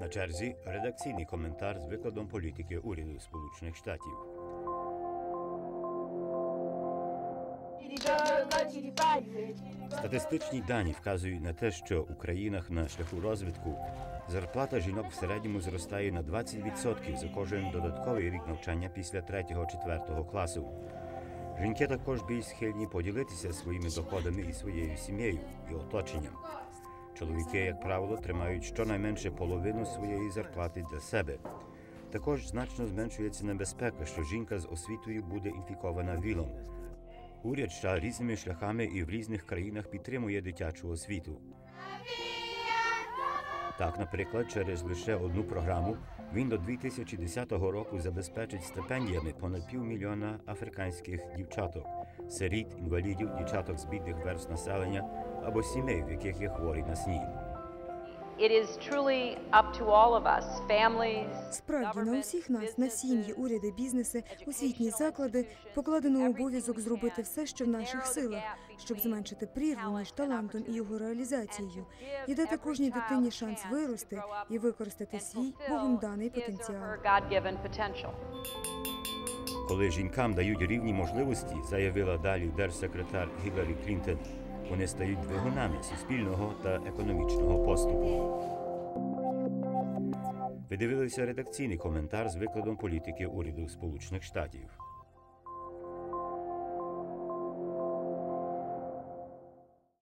На черзі редакційний коментар з викладом політики уряду Сполучених Штатів. Статистичні дані вказують на те, що у країнах на шляху розвитку зарплата жінок в середньому зростає на 20% за кожен додатковий рік навчання після 3-4 класу. Жінки також більш схильні поділитися своїми доходами і своєю сім'єю і оточенням. Чоловіки, як правило, тримають щонайменше половину своєї зарплати для себе. Також значно зменшується небезпека, що жінка з освітою буде інфікована вілом. Уряд США різними шляхами і в різних країнах підтримує дитячу освіту. Так, наприклад, через лише одну програму він до 2010 року забезпечить стипендіями понад півмільйона африканських дівчаток, сиріт, інвалідів, дівчаток з бідних верст населення або сімей, в яких є хворі на снід. Справді на усіх нас, на сім'ї, уряди, бізнеси, освітні заклади покладено обов'язок зробити все, що в наших силах, щоб зменшити прірву між талантом і його реалізацією, і дати кожній дитині шанс вирости і використати свій Богом даний потенціал. Коли жінкам дають рівні можливості, заявила далі держсекретар Гіларі Клінтон, вони стають двигунами суспільного та економічного поступу. Ви дивилися редакційний коментар з викладом політики уряду Сполучених Штатів.